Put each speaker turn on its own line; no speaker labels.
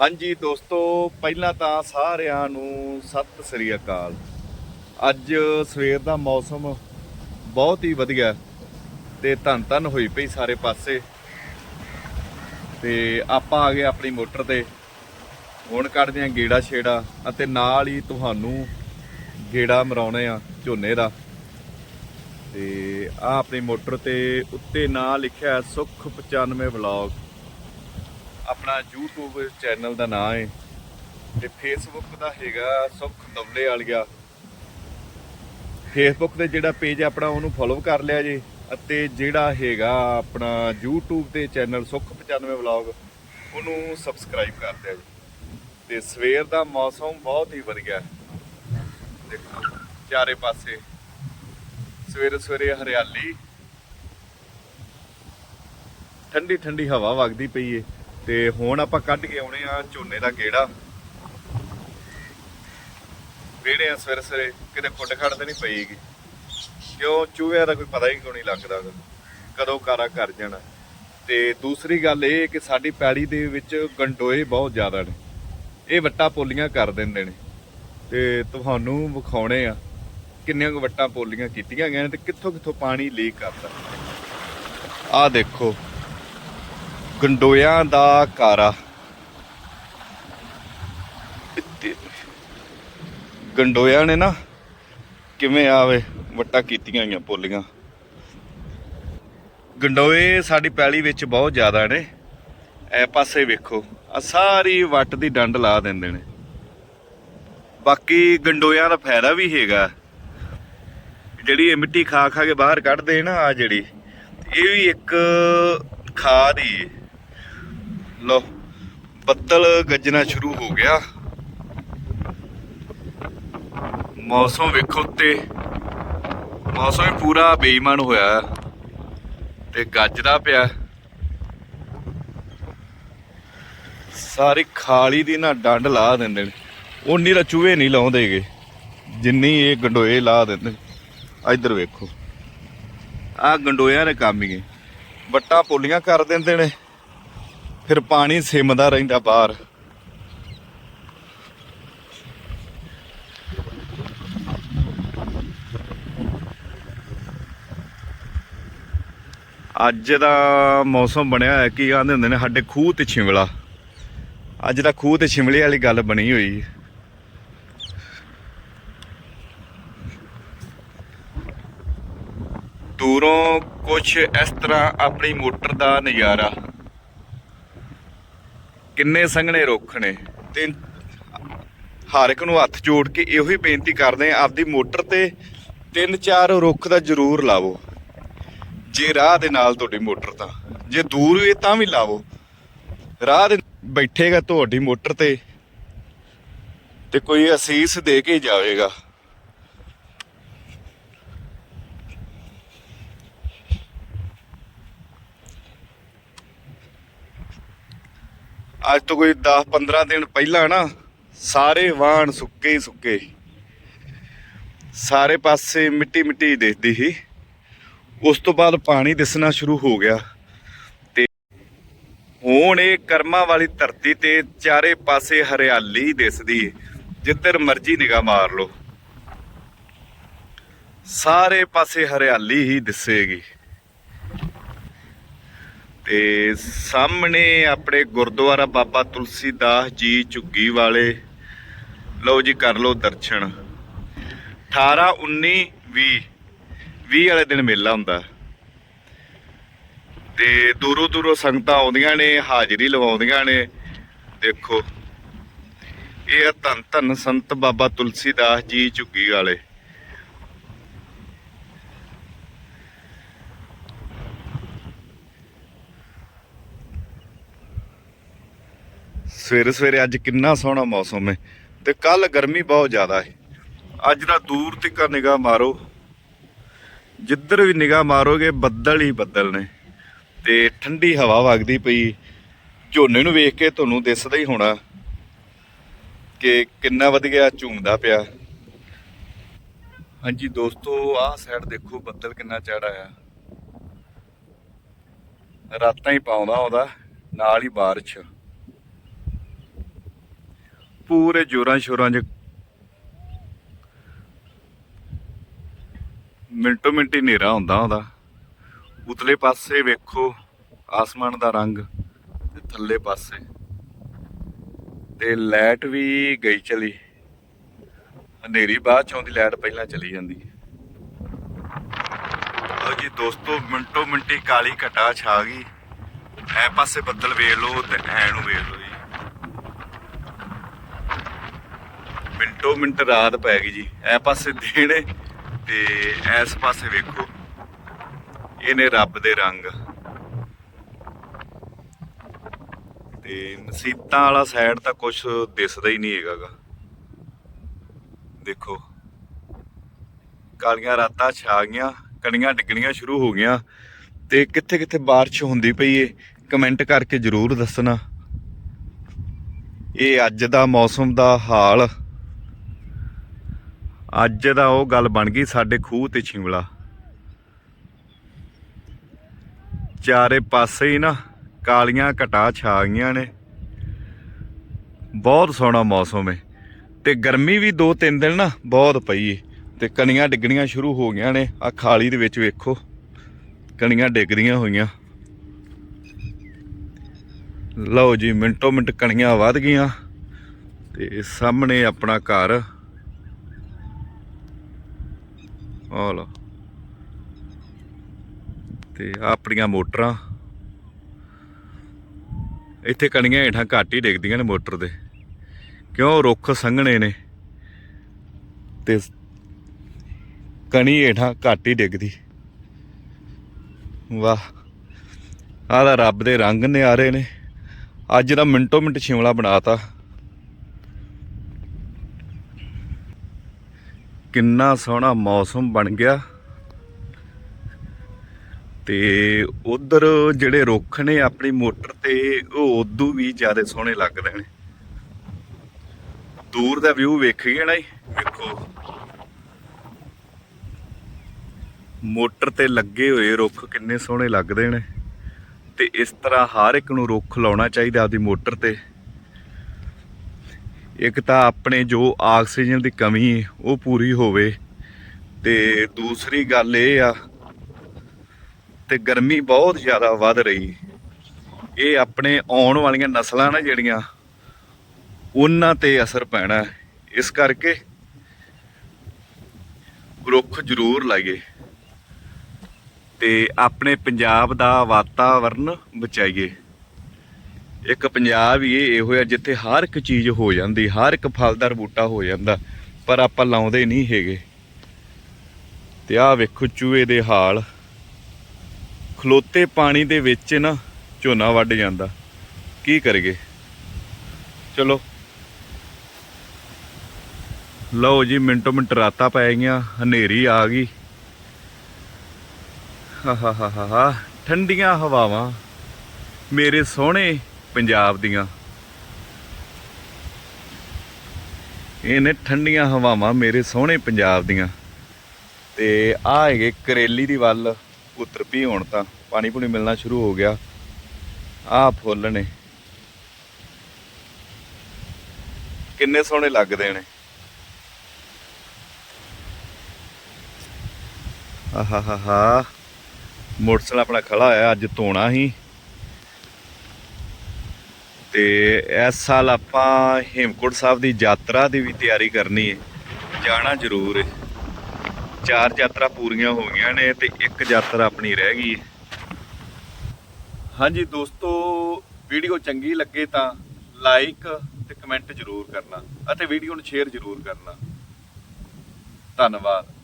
ਹਾਂਜੀ ਦੋਸਤੋ, ਪਹਿਲਾਂ ਤਾਂ ਸਾਰਿਆਂ ਨੂੰ ਸਤਿ ਸ੍ਰੀ ਅਕਾਲ। ਅੱਜ ਸਵੇਰ ਦਾ ਮੌਸਮ ਬਹੁਤ ਹੀ ਵਧੀਆ ਤੇ ਧੰਨ ਧੰਨ ਹੋਈ ਪਈ ਸਾਰੇ ਪਾਸੇ। ਤੇ ਆਪਾਂ ਆ ਗਏ ਆਪਣੀ ਮੋਟਰ ਤੇ। ਹੁਣ ਕੱਢਦੇ ਆਂ ਗੇੜਾ ਛੇੜਾ ਅਤੇ ਨਾਲ ਹੀ ਤੁਹਾਨੂੰ ਗੇੜਾ ਮਰਾਉਣੇ ਆ ਝੋਨੇ ਦਾ। ਤੇ ਆ ਆਪਣੀ ਮੋਟਰ ਤੇ ਉੱਤੇ ਨਾਂ ਲਿਖਿਆ ਹੈ ਸੁਖ 95 ਵਲੌਗ। ਆਪਣਾ YouTube ਚੈਨਲ ਦਾ ਨਾਮ ਹੈ ਤੇ Facebook ਦਾ ਹੈਗਾ ਸੁਖ ਦਵਲੇ ਵਾਲੀਆ। Facebook ਤੇ ਜਿਹੜਾ ਪੇਜ ਆਪਣਾ ਉਹਨੂੰ ਫੋਲੋ ਕਰ ਲਿਆ ਜੀ ਅਤੇ ਜਿਹੜਾ ਹੈਗਾ ਆਪਣਾ YouTube ਤੇ ਚੈਨਲ ਸੁਖ 95 ਵਲੌਗ, ਉਹਨੂੰ ਸਬਸਕ੍ਰਾਈਬ ਕਰ ਲਿਆ ਜੀ। ਤੇ ਸਵੇਰ ਦਾ ਮੌਸਮ ਬਹੁਤ ਹੀ ਵਧੀਆ ਦੇਖੋ, ਚਾਰੇ ਪਾਸੇ ਸਵੇਰੇ ਸਵੇਰੇ ਹਰਿਆਲੀ ਠੰਡੀ ਠੰਡੀ ਹਵਾ ਵਗਦੀ ਪਈ ਏ। ਤੇ ਹੁਣ ਆਪਾਂ ਕੱਢ ਕੇ ਆਉਣੇ ਆ ਝੋਨੇ ਦਾ ਗੇੜਾ। ਵੇੜੇ ਆ ਸਵੇਰੇ ਸਵੇਰੇ ਕਿਤੇ ਖੁੱਡ ਖੜ ਤੇ ਨਹੀਂ ਪਈਗੀ। ਕਿਉਂ? ਚੂਹਿਆਂ ਦਾ ਕੋਈ ਪਤਾ ਹੀ ਕਿਉਂ ਨਹੀਂ ਲੱਗਦਾ ਕਦੋਂ ਕਾਰਾ ਕਰ ਜਾਣਾ। ਤੇ ਦੂਸਰੀ ਗੱਲ ਇਹ ਕਿ ਸਾਡੀ ਪੈੜੀ ਦੇ ਵਿੱਚ ਗੰਡੋਏ ਬਹੁਤ ਜ਼ਿਆਦਾ ਨੇ। ਇਹ ਵੱਟਾਂ ਪੋਲੀਆਂ ਕਰ ਦਿੰਦੇ ਨੇ। ਤੇ ਤੁਹਾਨੂੰ ਵਿਖਾਉਣੇ ਆ ਕਿੰਨੀਆਂ ਕੁ ਵੱਟਾਂ ਪੋਲੀਆਂ ਕੀਤੀਆਂ ਗਈਆਂ ਨੇ ਤੇ ਕਿੱਥੋਂ ਕਿੱਥੋਂ ਪਾਣੀ ਲੀਕ ਕਰਦਾ ਆਹ ਦੇਖੋ। ਗੰਡੋਇਆਂ ਦਾ ਕਾਰਾ। ਇੱਥੇ ਗੰਡੋਇਆਂ ਨੇ ਨਾ ਕਿਵੇਂ ਆਵੇ ਵੱਟਾਂ ਕੀਤੀਆਂ ਗਈਆਂ ਪੋਲੀਆਂ। ਗੰਡੋਏ ਸਾਡੀ ਪੈਲੀ ਵਿੱਚ ਬਹੁਤ ਜ਼ਿਆਦਾ ਨੇ। ਐ ਪਾਸੇ ਵੇਖੋ ਆ ਸਾਰੀ ਵੱਟ ਦੀ ਡੰਡ ਲਾ ਦਿੰਦੇ ਨੇ। ਬਾਕੀ ਗੰਡੋਇਆਂ ਦਾ ਫਾਇਦਾ ਵੀ ਹੈਗਾ। ਜਿਹੜੀ ਇਹ ਮਿੱਟੀ ਖਾ ਖਾ ਕੇ ਬਾਹਰ ਕੱਢਦੇ ਨਾ ਆ ਜਿਹੜੀ, ਇਹ ਵੀ ਇੱਕ ਖਾਦ ਹੀ ਹੈ ਲੋ ਬੱਦਲ ਗੱਜਣਾ ਸ਼ੁਰੂ ਹੋ ਗਿਆ। ਮੌਸਮ ਵੇਖੋ ਤੇ ਮੌਸਮ ਹੀ ਪੂਰਾ ਬੇਈਮਾਨ ਹੋਇਆ ਤੇ ਗੱਜਦਾ ਪਿਆ ਸਾਰੀ ਖਾਲੀ ਦੀ ਨਾ ਡੰਡ ਲਾ ਦਿੰਦੇ ਨੇ। ਉਨੀ ਤਾਂ ਚੂਹੇ ਨਹੀਂ ਲਾਉਂਦੇਗੇ ਜਿੰਨੀ ਇਹ ਗੰਡੋਏ ਲਾ ਦਿੰਦੇ ਇੱਧਰ ਵੇਖੋ। ਆਹ ਗੰਡੋਇਆਂ ਨੇ ਕੰਮ ਹੀ ਹੈ। ਵੱਟਾਂ ਪੋਲੀਆਂ ਕਰ ਦਿੰਦੇ ਨੇ। ਫਿਰ ਪਾਣੀ ਸਿਮਦਾ ਰਹਿੰਦਾ ਬਾਹਰ। ਅੱਜ ਦਾ ਮੌਸਮ ਬਣਿਆ ਹੋਇਆ, ਕੀ ਕਹਿੰਦੇ ਹੁੰਦੇ ਨੇ, ਸਾਡੇ ਖੂਹ ਤੇ ਛਿਮਲਾ ਅੱਜ ਦਾ ਖੂਹ ਤੇ ਛਿਮਲੇ ਵਾਲੀ ਗੱਲ ਬਣੀ ਹੋਈ। ਦੂਰੋਂ ਕੁਝ ਇਸ ਤਰ੍ਹਾਂ ਆਪਣੀ ਮੋਟਰ ਦਾ ਨਜ਼ਾਰਾ। ਕਿੰਨੇ ਸੰਘਣੇ ਰੁੱਖ ਨੇ? ਤੇ ਹਰ ਇੱਕ ਨੂੰ ਹੱਥ ਜੋੜ ਕੇ ਇਹੋ ਹੀ ਬੇਨਤੀ ਕਰਦੇ ਆ ਆਪਦੀ ਮੋਟਰ ਤੇ ਤਿੰਨ ਚਾਰ ਰੁੱਖ ਦਾ ਜ਼ਰੂਰ ਲਾਵੋ। ਜੇ ਰਾਹ ਦੇ ਨਾਲ ਤੁਹਾਡੀ ਮੋਟਰ ਤਾਂ, ਜੇ ਦੂਰ ਹੋਏ ਤਾਂ ਵੀ ਲਾਵੋ। ਰਾਹ ਦੇ ਬੈਠੇਗਾ ਤੁਹਾਡੀ ਮੋਟਰ ਤੇ ਤੇ ਕੋਈ ਅਸੀਸ ਦੇ ਕੇ ਜਾਵੇਗਾ। ਅੱਜ ਤੋਂ ਕੋਈ 10 15 ਦਿਨ ਪਹਿਲਾਂ ਨਾ, ਸਾਰੇ ਵਾਹਣ ਸੁੱਕੇ ਹੀ ਸੁੱਕੇ। ਸਾਰੇ ਪਾਸੇ ਮਿੱਟੀ ਮਿੱਟੀ ਦਿਖਦੀ ਸੀ। ਉਸ ਤੋਂ ਬਾਅਦ ਪਾਣੀ ਦਿਸਣਾ ਸ਼ੁਰੂ ਹੋ ਗਿਆ ਤੇ ਹੁਣ ਇਹ ਕਰਮਾਂ ਵਾਲੀ ਧਰਤੀ ਤੇ ਚਾਰੇ ਪਾਸੇ ਹਰਿਆਲੀ ਦਿਸਦੀ ਹੈ ਜਿੱਧਰ ਮਰਜ਼ੀ ਨਿਗਾਹ ਮਾਰ ਲਓ। ਸਾਰੇ ਪਾਸੇ ਹਰਿਆਲੀ ਹੀ ਦਿਸੇਗੀ। ਤੇ ਸਾਹਮਣੇ ਆਪਣੇ ਗੁਰਦੁਆਰਾ ਬਾਬਾ ਤੁਲਸੀਦਾਸ ਜੀ ਝੁੱਗੀ ਵਾਲੇ। ਲਓ ਜੀ, ਕਰ ਲਓ ਦਰਸ਼ਨ। 18 19 20 20 ਵਾਲੇ ਦਿਨ ਮੇਲਾ ਹੁੰਦਾ। ਤੇ ਦੂਰੋਂ ਦੂਰੋਂ ਸੰਗਤਾਂ ਆਉਂਦੀਆਂ ਨੇ, ਹਾਜ਼ਰੀ ਲਵਾਉਂਦੀਆਂ ਨੇ। ਦੇਖੋ, ਇਹ ਆ ਧੰਨ ਧੰਨ ਸੰਤ ਬਾਬਾ ਤੁਲਸੀਦਾਸ ਜੀ ਝੁੱਗੀ ਵਾਲੇ। ਸਵੇਰੇ ਸਵੇਰੇ ਅੱਜ ਕਿੰਨਾ ਸੋਹਣਾ ਮੌਸਮ ਹੈ ਤੇ ਕੱਲ ਗਰਮੀ ਬਹੁਤ ਜ਼ਿਆਦਾ ਹੈ ਅੱਜ ਦਾ ਦੂਰ ਤੱਕ ਨਿਗਾਹ ਮਾਰੋ। ਜਿੱਧਰ ਵੀ ਨਿਗਾਹ ਮਾਰੋਗੇ ਬੱਦਲ ਹੀ ਬੱਦਲ ਨੇ। ਤੇ ਠੰਡੀ ਹਵਾ ਵਗਦੀ ਪਈ। ਝੋਨੇ ਨੂੰ ਵੇਖ ਕੇ ਤੁਹਾਨੂੰ ਦਿਸਦਾ ਹੀ ਹੋਣਾ ਕਿ ਕਿੰਨਾ ਗਿਆ ਝੂਮਦਾ ਪਿਆ। ਹਾਂਜੀ ਦੋਸਤੋ ਆਹ ਸਾਈਡ ਦੇਖੋ ਬੱਦਲ ਕਿੰਨਾ ਚੜਾ ਆ। ਰਾਤਾਂ ਹੀ ਪਾਉਂਦਾ ਉਹਦਾ, ਨਾਲ ਹੀ ਬਾਰਿਸ਼। ਪੂਰੇ ਜੋਰਾਂ ਸ਼ੋਰਾਂ 'ਚ ਮਿੰਟੋ ਮਿੰਟੀ ਹਨੇਰਾ ਹੁੰਦਾ ਉਹਦਾ। ਉਤਲੇ ਪਾਸੇ ਵੇਖੋ, ਆਸਮਾਨ ਦਾ ਰੰਗ ਤੇ ਥੱਲੇ ਪਾਸੇ। ਤੇ ਲਾਈਟ ਵੀ ਗਈ ਚਲੀ। ਹਨੇਰੀ ਬਾਅਦ ਚ ਆਉਂਦੀ ਲਾਈਟ ਪਹਿਲਾਂ ਚਲੀ ਜਾਂਦੀ। ਲਓ ਜੀ ਦੋਸਤੋ, ਮਿੰਟੋ ਮਿੰਟੀ ਕਾਲੀ ਘਟਾ ਛਾ ਗਈ। ਐ ਪਾਸੇ ਬੱਦਲ ਵੇਖ ਲਓ ਤੇ ਐ ਨੂੰ ਵੇਖ ਲਓ ਜੀ ਮਿੰਟੋ ਮਿੰਟ ਰਾਤ ਪੈ ਗਈ ਜੀ। ਐ ਪਾਸੇ ਦੇਣੇ ਤੇ ਐਸ ਪਾਸੇ ਵੇਖੋ। ਇਹਨੇ ਰੱਬ ਦੇ ਰੰਗ। ਤੇ ਮਸੀਤਾਂ ਵਾਲਾ ਸਾਈਡ ਤਾਂ ਕੁਝ ਦਿਸਦਾ ਹੀ ਨਹੀਂ ਹੈਗਾਗਾ। ਦੇਖੋ। ਕਾਲੀਆਂ ਰਾਤਾਂ ਛਾ ਗਈਆਂ, ਕਣੀਆਂ ਡਿੱਗਣੀਆਂ ਸ਼ੁਰੂ ਹੋ ਗਈਆਂ। ਤੇ ਕਿੱਥੇ ਕਿੱਥੇ ਬਾਰਿਸ਼ ਹੁੰਦੀ ਪਈ ਏ, ਕਮੈਂਟ ਕਰਕੇ ਜਰੂਰ ਦੱਸਣਾ। ਇਹ ਅੱਜ ਦਾ ਮੌਸਮ ਦਾ ਹਾਲ। ਅੱਜ ਦਾ ਉਹ ਗੱਲ ਬਣ ਗਈ ਸਾਡੇ ਖੂਹ ਤੇ ਛਿਮਲਾ ਚਾਰੇ ਪਾਸੇ ਹੀ ਨਾ ਕਾਲੀਆਂ ਘਟਾ ਛਾ ਗਈਆਂ ਨੇ। ਬਹੁਤ ਸੋਹਣਾ ਮੌਸਮ ਹੈ ਤੇ ਗਰਮੀ ਵੀ 2-3 ਦਿਨ ਨਾ ਬਹੁਤ ਪਈ ਏ ਤੇ ਕਣੀਆਂ ਡਿੱਗਣੀਆਂ ਸ਼ੁਰੂ ਹੋ ਗਈਆਂ ਨੇ। ਆ ਖਾਲੀ ਦੇ ਵਿੱਚ ਵੇਖੋ, ਕਣੀਆਂ ਡਿੱਗਦੀਆਂ ਹੋਈਆਂ। ਲਓ ਜੀ ਮਿੰਟੋ ਮਿੰਟ ਕਣੀਆਂ ਵੱਧ ਗਈਆਂ ਤੇ ਸਾਹਮਣੇ ਆਪਣਾ ਘਰ। ਆ ਲਓ। ਤੇ ਆਪਣੀਆਂ ਮੋਟਰਾਂ। ਇੱਥੇ ਕਣੀਆਂ ਹੇਠਾਂ ਘੱਟ ਹੀ ਡਿੱਗਦੀਆਂ ਨੇ ਮੋਟਰ ਦੇ। ਕਿਉਂ ਰੁੱਖ ਸੰਘਣੇ ਨੇ? ਤੇ ਕਣੀ ਹੇਠਾਂ ਘੱਟ ਹੀ ਡਿੱਗਦੀ। ਵਾਹ। ਆਹ ਤਾਂ ਰੱਬ ਦੇ ਰੰਗ ਨਿਆਰੇ ਨੇ। ਅੱਜ ਦਾ ਮਿੰਟੋ ਮਿੰਟ ਸ਼ਿਮਲਾ ਬਣਾਤਾ। ਕਿੰਨਾ ਸੋਹਣਾ ਮੌਸਮ ਬਣ ਗਿਆ। ਤੇ ਉਧਰ ਜਿਹੜੇ ਰੁੱਖ ਨੇ ਆਪਣੀ ਮੋਟਰ ਤੇ, ਉਹ ਉਦੋਂ ਵੀ ਜ਼ਿਆਦਾ ਸੋਹਣੇ ਲੱਗਦੇ ਨੇ। ਦੂਰ ਦਾ ਵਿਊ ਵੇਖੀਏ ਨਾ ਜੀ, ਵੇਖੋ। ਮੋਟਰ ਤੇ ਲੱਗੇ ਹੋਏ ਰੁੱਖ ਕਿੰਨੇ ਸੋਹਣੇ ਲੱਗਦੇ ਨੇ। ਤੇ ਇਸ ਤਰ੍ਹਾਂ ਹਰ ਇੱਕ ਨੂੰ ਰੁੱਖ ਲਾਉਣਾ ਚਾਹੀਦਾ ਆਪਦੀ ਮੋਟਰ ਤੇ। ਇੱਕ ਤਾਂ ਆਪਣੇ ਜੋ ਆਕਸੀਜਨ ਦੀ ਕਮੀ ਉਹ ਪੂਰੀ ਹੋਵੇ। ਤੇ ਦੂਸਰੀ ਗੱਲ ਇਹ ਆ ਤੇ ਗਰਮੀ ਬਹੁਤ ਜ਼ਿਆਦਾ ਵੱਧ ਰਹੀ। ਇਹ ਆਪਣੇ ਆਉਣ ਵਾਲੀਆਂ ਨਸਲਾਂ ਨੇ ਜਿਹੜੀਆਂ, ਉਹਨਾਂ ਤੇ ਅਸਰ ਪੈਣਾ ਇਸ ਕਰਕੇ ਰੁੱਖ ਜ਼ਰੂਰ ਲਾਈਏ। ਤੇ ਆਪਣੇ ਪੰਜਾਬ ਦਾ ਵਾਤਾਵਰਨ ਬਚਾਈਏ। ਇੱਕ ਪੰਜਾਬ ਹੀ ਇਹੋ ਜਿਹਾ ਜਿੱਥੇ ਹਰ ਇੱਕ ਚੀਜ਼ ਹੋ ਜਾਂਦੀ, ਹਰ ਇੱਕ ਫਲਦਾਰ ਬੂਟਾ ਹੋ ਜਾਂਦਾ, ਪਰ ਆਪਾਂ ਲਾਉਂਦੇ ਨਹੀਂ ਹੈਗੇ। ਤੇ ਆਹ ਵੇਖੋ ਚੂਹੇ ਦੇ ਹਾਲ। ਖਲੋਤੇ ਪਾਣੀ ਦੇ ਵਿੱਚ ਨਾ ਝੋਨਾ ਵੱਢ ਜਾਂਦਾ। ਕੀ ਕਰਗੇ ਚਲੋ। ਲਓ ਜੀ, ਮਿੰਟੋ ਮਿੰਟ ਰਾਤਾਂ ਪੈ ਗਈਆਂ, ਹਨੇਰੀ ਆ ਗਈ। ਹਾ ਹਾ ਹਾ ਹਾ ਹਾ, ਠੰਡੀਆਂ ਹਵਾਵਾਂ। ਮੇਰੇ ਸੋਹਣੇ ਪੰਜਾਬ ਦੀਆਂ। ਇਹ ਨੇ ਠੰਡੀਆਂ ਹਵਾਵਾਂ ਮੇਰੇ ਸੋਹਣੇ ਪੰਜਾਬ ਦੀਆਂ। ਤੇ ਆ ਹੈਗੇ ਕਰੇਲੀ ਦੀ ਵੱਲ ਉਤਰ ਪੀ ਹੁਣ ਤਾਂ ਪਾਣੀ ਪੂਣੀ ਮਿਲਣਾ ਸ਼ੁਰੂ ਹੋ ਗਿਆ। ਆ ਫੁੱਲ ਨੇ। ਕਿੰਨੇ ਸੋਹਣੇ ਲੱਗਦੇ ਨੇ। ਆਹਾ ਹਾ ਮੋਟਰਸਾਈਕਲ ਆਪਣਾ ਖੜਾ ਹੋਇਆ, ਅੱਜ ਧੋਣਾ ਹੀ ਤੇ ਇਸ ਸਾਲ ਆਪਾਂ ਹੇਮਕੁੰਟ ਸਾਹਿਬ ਦੀ ਯਾਤਰਾ ਦੀ ਵੀ ਤਿਆਰੀ ਕਰਨੀ ਹੈ। ਜਾਣਾ ਜ਼ਰੂਰ ਹੈ। ਚਾਰ ਯਾਤਰਾ ਪੂਰੀਆਂ ਹੋ ਗਈਆਂ ਨੇ ਤੇ ਇੱਕ ਯਾਤਰਾ ਆਪਣੀ ਰਹਿ ਗਈ ਹੈ। ਹਾਂਜੀ ਦੋਸਤੋ, ਵੀਡੀਓ ਚੰਗੀ ਲੱਗੇ ਤਾਂ ਲਾਈਕ ਤੇ ਕਮੈਂਟ ਜ਼ਰੂਰ ਕਰਨਾ ਅਤੇ ਵੀਡੀਓ ਨੂੰ ਸ਼ੇਅਰ ਜ਼ਰੂਰ ਕਰਨਾ। ਧੰਨਵਾਦ।